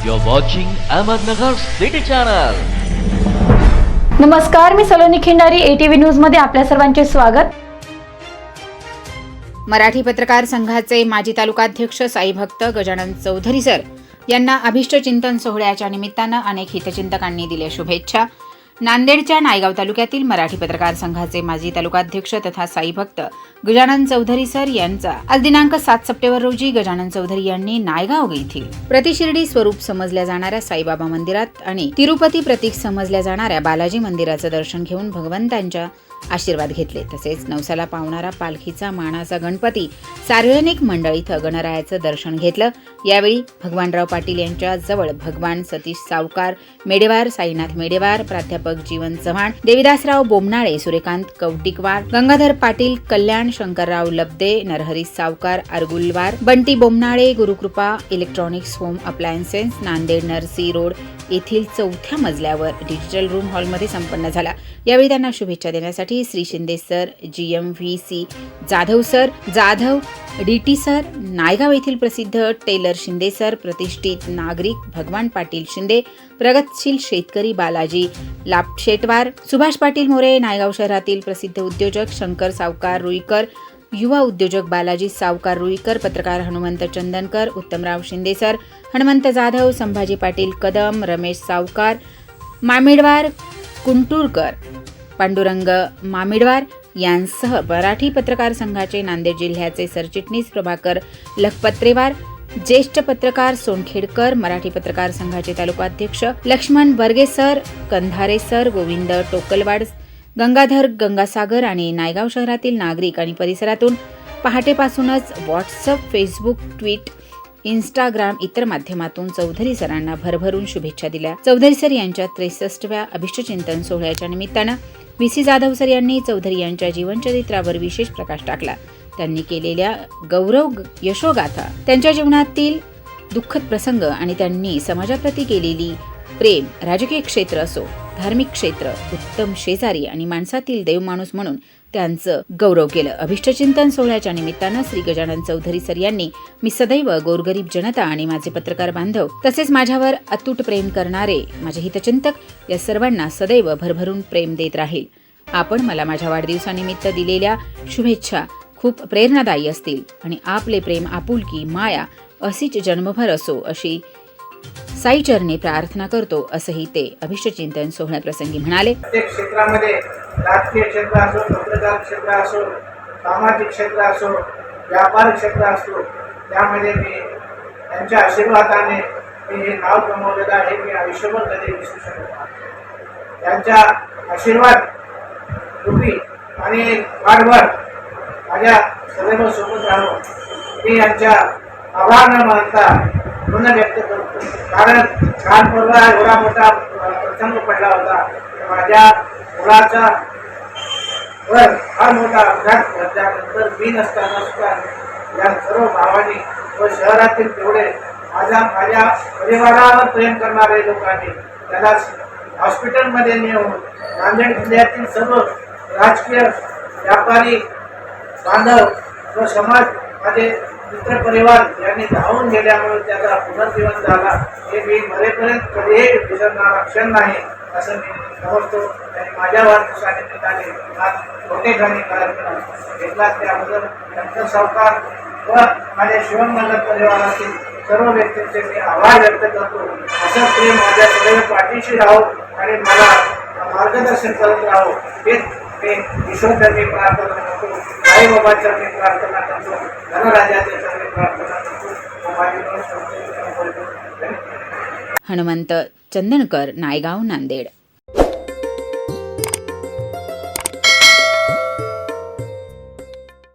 You're watching Ahmednagar City Channel. नमस्कार मी Saloni Khindari ATV न्यूजमध्ये आपल्या सर्वांचे स्वागत मराठी पत्रकार संघाचे माजी तालुकाध्यक्ष साई भक्त गजानन चौधरी सर यांना अभिष्ट चिंतन सोहळ्याच्या निमित्तानं अनेक हितचिंतकांनी दिल्या शुभेच्छा नांदेडच्या नायगाव तालुक्यातील मराठी पत्रकार संघाचे माजी तालुकाध्यक्ष तथा साई भक्त गजानन चौधरी सर यांचा आज दिनांक सात सप्टेंबर रोजी गजानन चौधरी यांनी नायगाव येथील प्रतिशिर्डी स्वरूप समजल्या जाणाऱ्या साईबाबा मंदिरात आणि तिरुपती प्रतीक समजल्या जाणाऱ्या बालाजी मंदिराचं दर्शन घेऊन भगवंतांच्या आशीर्वाद घेतले. तसेच नवसाला पावणारा पालखीचा मानाचा गणपती सार्वजनिक मंडळ इथं गणरायाचं दर्शन घेतलं. यावेळी भगवानराव पाटील यांच्या जवळ भगवान सतीश सावकार मेडेवार साईनाथ मेडेवार प्राध्यापक जीवन चव्हाण देविदासराव बोमनाळे सूर्यकांत कवटिकवार गंगाधर पाटील कल्याण Shankarrao Labde Narhari Savkar Argulwar Bunty Bomnale Gurukrupa electronics home appliances Nanded Narsi road येथील चौथ्या मजल्यावर डिजिटल रूम हॉलमध्ये संपन्न झाला. यावेळी त्यांना शुभेच्छा देण्यासाठी Shri Shinde sir G M V C Jadhav sir Jadhav D T sir Naigaon येथील प्रसिद्ध टेलर शिंदे सर प्रतिष्ठित नागरिक भगवान पाटील शिंदे प्रगतशील शेतकरी बालाजी लापशेटवार सुभाष पाटील मोरे नायगाव शहरातील प्रसिद्ध उद्योजक शंकर सावकार रुईकर युवा उद्योजक बालाजी सावकार रुईकर पत्रकार हनुमंत चंदनकर उत्तमराव शिंदेसर हनुमंत जाधव संभाजी पाटील कदम रमेश सावकार मामिडवार कुंटूरकर पांडुरंग मामिडवार यांसह मराठी पत्रकार संघाचे नांदेड जिल्ह्याचे सरचिटणीस प्रभाकर लखपत्रेवार ज्येष्ठ पत्रकार सोनखेडकर मराठी पत्रकार संघाचे तालुकाध्यक्ष लक्ष्मण बर्गेसर कंधारे सर गोविंद टोकलवाड गंगाधर गंगासागर आणि नायगाव शहरातील नागरिक आणि परिसरातून पहाटेपासूनच व्हॉट्सअप फेसबुक ट्विट इंस्टाग्राम इतर माध्यमातून चौधरी सरांना भरभरून शुभेच्छा दिल्या. चौधरी सर यांच्या त्रेसष्टव्या अभिष्टचिंतन सोहळ्याच्या निमित्तानं व्ही. सी. जाधव सर यांनी चौधरी यांच्या जीवनचरित्रावर विशेष प्रकाश टाकला. त्यांनी केलेल्या गौरव यशोगाथा त्यांच्या जीवनातील दुःखद प्रसंग आणि त्यांनी समाजाप्रती केलेली प्रेम राजकीय क्षेत्र असो धार्मिक क्षेत्र उत्तम शेजारी आणि माणसातील देवमाणूस म्हणून त्यांचं गौरव केलं. अभिष्टचिंतन सोहळ्याच्या निमित्तानं श्री गजानन चौधरी सर यांनी मी सदैव गोरगरीब जनता आणि माझे पत्रकार बांधव तसेच माझ्यावर अतूट प्रेम करणारे माझे हितचिंतक या सर्वांना सदैव भरभरून प्रेम देत राहील. आपण मला माझ्या वाढदिवसानिमित्त दिलेल्या शुभेच्छा खूप प्रेरणादायी असतील आणि आपले प्रेम आपुलकी माया अशीच जन्मभर असो अशी साईचरणी प्रार्थना करतो असंही ते अभिष्टचिंतन सोहळ्याप्रसंगी म्हणाले. प्रत्येक क्षेत्रामध्ये राजकीय क्षेत्र असो पत्रकार क्षेत्र असो सामाजिक क्षेत्र असो व्यापार क्षेत्र असो त्यामध्ये मी त्यांच्या आशीर्वादाने मी हे नाव कमवलेलं आहे मी आयुष्यभर कधी विसरू शकत नाही. त्यांच्या आशीर्वाद रूपी आणि वाढभर माझ्या सदैव सोबत राहून मी यांच्या आभार न मानता व्यक्त करतो. कारण काल परवा एवढा मोठा प्रसंग पडला होता. माझ्या मुलाचा वर फार मोठा अपघात घडल्यानंतर मी नसताना सुद्धा या सर्व भावांनी व शहरातील तेवढे माझ्या माझ्या परिवारावर प्रेम करणारे लोकांनी त्याला हॉस्पिटलमध्ये नेऊन नांदेड जिल्ह्यातील सर्व राजकीय व्यापारी बांधव व समाज माझे मित्रपरिवार यांनी धावून गेल्यामुळे त्याचा पुनर्जीवन झाला. हे मी मरेपर्यंत कधीही विसरणारा क्षण नाही असं मी समजतो. आणि माझ्या वाढदिवसानिमित्ताने आज छोटेखानी कार्यक्रम घेतला. त्याबद्दल त्यांचं सावकार व माझ्या शिवमंगल परिवारातील सर्व व्यक्तींचे मी आभार व्यक्त करतो. असं प्रेम माझ्या सदैव पाठीशी राहो आणि मला मार्गदर्शन करत राहो. हेच मी ईश्वरचरणी प्रार्थना. करतो मी प्रार्थना करतो. धनराजाच्या चरणी प्रार्थना करतो. माझी हनुमंत चंदनकर नायगाव नांदेड.